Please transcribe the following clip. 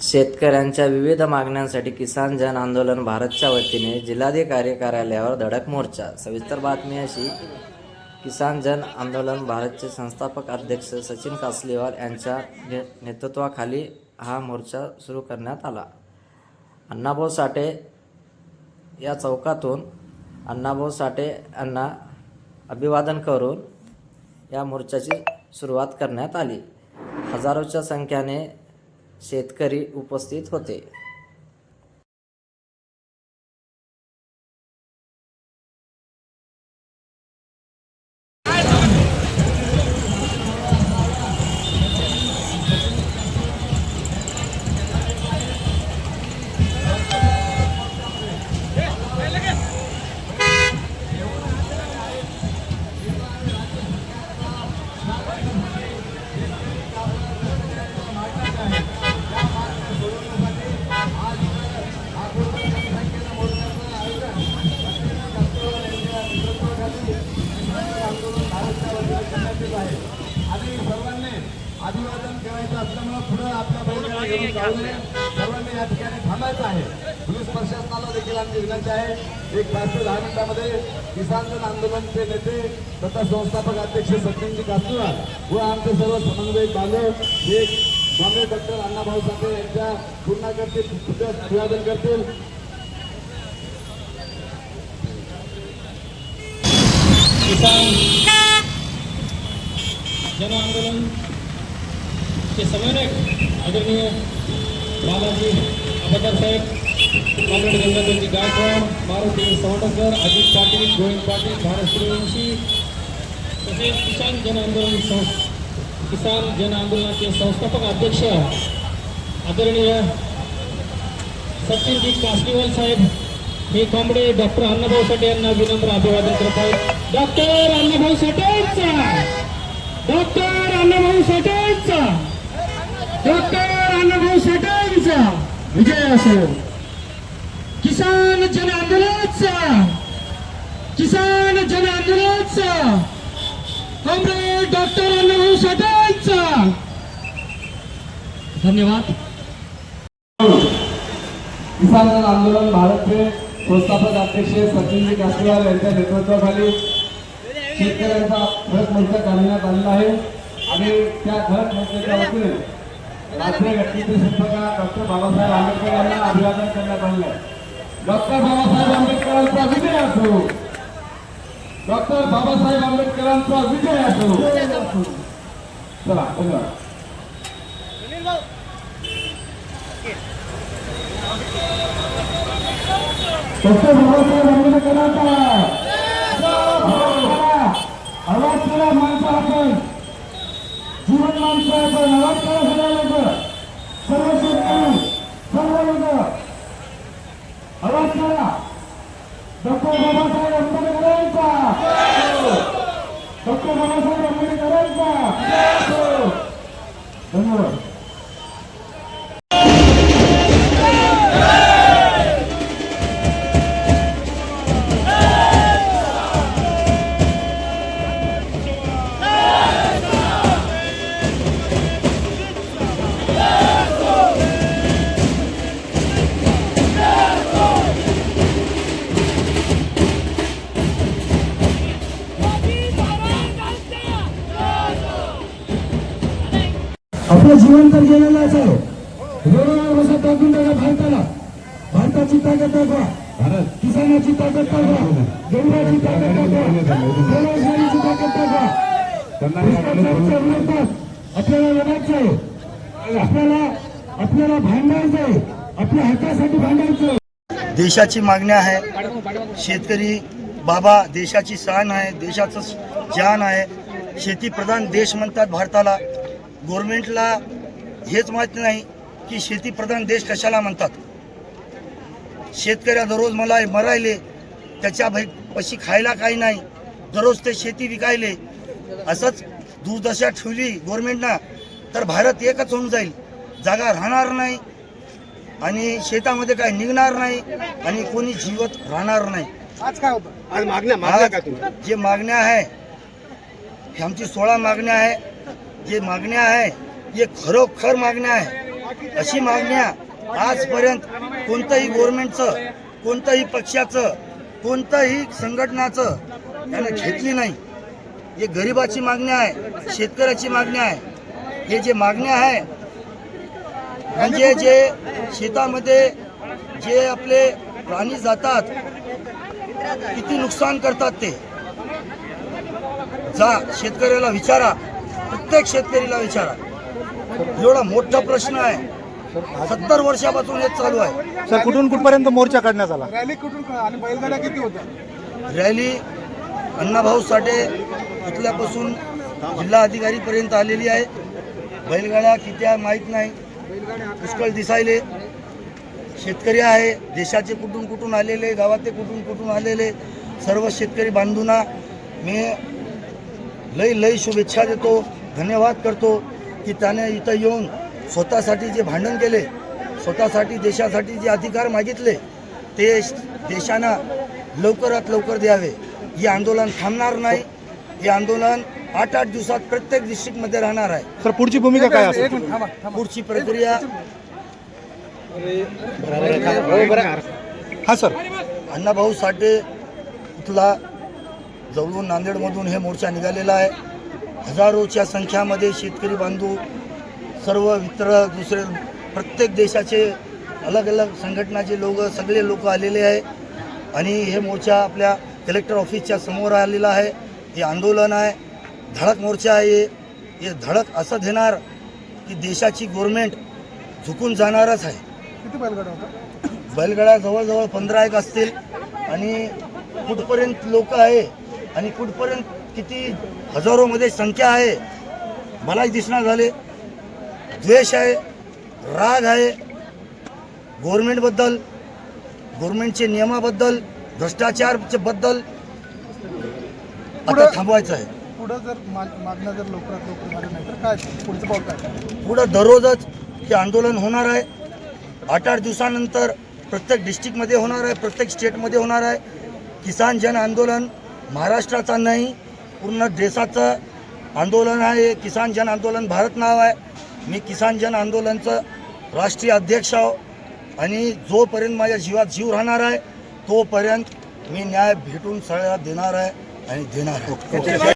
शेतकऱ्यांच्या विविध मागण्यांसाठी किसान जन आंदोलन भारतच्या वतीने जिल्हाधिकारी कार्यालयावर धडक मोर्चा. सविस्तर बातमी अशी किसान जन आंदोलन भारतचे संस्थापक अध्यक्ष सचिन कासलीवाल यांच्या ने नेतृत्वाखाली हा मोर्चा सुरू करण्यात आला. अण्णाभाऊ साठे या चौकातून अण्णाभाऊ साठे यांना अभिवादन करून या मोर्चाची सुरुवात करण्यात आली. हजारोच्या संख्येने शेतकरी उपस्थित होते. अभिवादन करायचं असल्यामुळे पुढे आपल्या जाऊ नये. सर्वांनी या ठिकाणी थांबायचं आहे. पोलीस प्रशासनाला देखील आमची विनंती आहे. एक पाच ते दहा मिनिटामध्ये किसान जन आंदोलनचे नेते तथा संस्थापक अध्यक्ष सचिनजी कासुराल व आमचे सर्व समन्वयक बांधव हे स्वामी डॉक्टर अण्णाभाऊ साठे यांच्या पूर्णाकरतील पुतळ्यास अभिवादन करतील. किसान जन आंदोलन चे समन्वयक आदरणीय बालाजी आबदार साहेब कॉम्रेड गंगाधरजी गायकवाड मारुती सावटकर अजित पाटील गोविंद पाटील भारत सूर्यवंशी तसेच किसान जन आंदोलन संस किसान जन आंदोलनाचे संस्थापक अध्यक्ष आदरणीय सचिनजी कासलीवाल साहेब हे कॉम्रेड डॉक्टर अण्णाभाऊ साठे यांना विनम्र अभिवादन करत आहेत. डॉक्टर अण्णाभाऊ साठेंचा! डॉक्टर अण्णाभाऊ साठेंचा! डॉक्टर अण्णाभाऊ साठेंचा विजय असो. किसान जन आंदोलनाचा किसान जन आंदोलनाचा कॉम्रेड डॉक्टर अण्णाभाऊ साठेंचा धन्यवाद. किसान जन आंदोलन भारतचे संस्थापक अध्यक्ष सचिनजी कासवाल यांच्या नेतृत्वाखाली शेतकऱ्यांचा खरंच मोर्चा काढण्यात आलेला आहे. आणि त्या खरंच मोर्चाच्या वतीने राष्ट्रीय घटनेचे शिल्पकार डॉक्टर बाबासाहेब आंबेडकर यांना अभिवादन करण्यात आलं डॉक्टर बाबासाहेब आंबेडकरांचा विजय असो. डॉक्टर बाबासाहेब आंबेडकरांचा विजय असो. चला धन्यवाद. डॉक्टर बाबासाहेब आंबेडकरांचा आवाज केला माणसं आपण जीवन माणसं आपण आवाज केला सगळ्या लोक सर्व शेतकरी सर्व लोक आवाज करा डॉक्टर बाबासाहेब आंबेडकरांचा डॉक्टर बाबासाहेब आंबेडकरांचा धन्यवाद. आपलं जीवन तर गेलेलंच आहे. रोडावर बसा टाकून टाका भारताला. भारताची ताकद दाखवा. भारत. किसानाची ताकद दाखवा. गरीबाची ताकद दाखवा. बेरोजगारीची ताकद दाखवा. आपल्याला लढायचं आहे. आपल्याला आपल्याला भांडायचं आहे. आपल्या हक्कासाठी भांडायचं आहे. देशाची मागणी आहे. शेतकरी बाबा देशाची शान आहे. देशाचं जान आहे. शेतीप्रधान देश म्हणतात भारताला. गव्हर्मेंटला हेच माहीत नाही की शेतीप्रधान देश कशाला म्हणतात. शेतकऱ्या दररोज मला मरायले त्याच्या भाई पशी खायला काही नाही दररोज ते शेती विकायले. असंच दुर्दशा ठेवली गव्हर्मेंटनं तर भारत एकच होऊन जाईल. जागा राहणार नाही आणि शेतामध्ये काय निघणार नाही आणि कोणी जीवत राहणार नाही. आज काय होतं? आज मागण्या जे मागण्या आहे हे आमची सोळा मागण्या आहे. जे मागण्या आहे हे खरोखर मागण्या आहे अशी मागण्या आजपर्यंत कोणत्याही गव्हर्नमेंटचं कोणत्याही पक्षाचं कोणत्याही संघटनाचं त्यानं घेतली नाही. हे गरिबाची मागण्या आहे शेतकऱ्याची मागण्या आहे हे जे मागण्या आहे म्हणजे जे शेतामध्ये जे आपले प्राणी जातात किती नुकसान करतात ते. जा शेतकऱ्याला विचारा. प्रत्येक शेतकरीला विचारा. एवढा मोठा प्रश्न आहे. सत्तर वर्षापासून हे चालू आहे. सर कुठून कुठपर्यंत मोर्चा काढण्यात आला? रॅली कुठून आणि बैलगाड्या किती होत्या? रॅली अण्णाभाऊ साठे इथल्यापासून जिल्हा अधिकारीपर्यंत आलेली आहे. बैलगाड्या किती आहे माहीत नाही. पुष्कळ दिसायले. शेतकरी आहे. देशाचे कुठून कुठून आलेले गावातले कुठून कुठून आलेले सर्व शेतकरी बांधूंना मी लई लई शुभेच्छा देतो. धन्यवाद करतो की त्याने इथं येऊन स्वतःसाठी जे भांडण केले स्वतःसाठी देशासाठी जे अधिकार मागितले ते देशानं लवकरात लवकर द्यावे. हे आंदोलन थांबणार नाही. हे आंदोलन आठ आठ दिवसात प्रत्येक डिस्ट्रिक्टमध्ये राहणार आहे. सर पुढची भूमिका काय असेल? पुढची प्रक्रिया हा सर. अण्णाभाऊ साठे इथला जवळून नांदेडमधून हे मोर्चा निघालेला आहे. हजारोच्या संख्यामध्ये शेतकरी बांधव सर्व इतर दुसरे प्रत्येक देशाचे अलग अलग संघटनाचे लोक सगळे लोक आलेले आहे. आणि हे मोर्चा आपल्या कलेक्टर ऑफिसच्या समोर आलेला आहे. हे आंदोलन आहे. धडक मोर्चा आहे. हे धडक असं देणार की देशाची गव्हर्मेंट झुकून जाणारच आहे. किती बैलगाड्या होत्या बैलगाड्या जवळजवळ पंधरा एक असतील. आणि कुठपर्यंत लोक आहे आणि कुठपर्यंत किती हजारोमध्ये संख्या आहे मलाही दिसणार झाले. द्वेष आहे राग आहे. गव्हर्मेंटबद्दल गव्हर्मेंटचे नियमाबद्दल भ्रष्टाचारच्या बद्दल आता थांबवायचं आहे. पुढं जर मागण्या जर लवकरात लवकर झाल्या नाही तर काय? पुढचं पाऊल काय? पुढं दररोजच हे आंदोलन होणार आहे. आठ आठ दिवसानंतर प्रत्येक डिस्ट्रिक्टमध्ये होणार आहे प्रत्येक स्टेटमध्ये होणार आहे. किसान जन आंदोलन महाराष्ट्राचा नाही पूर्ण देशाचं आंदोलन आहे किसान जन आंदोलन भारत नाव आहे. मी किसान जन आंदोलनचं राष्ट्रीय अध्यक्ष आहो. आणि जोपर्यंत माझ्या जीवात जीव राहणार आहे तोपर्यंत मी न्याय भेटून सगळ्या देणार आहे आणि देणार आहे.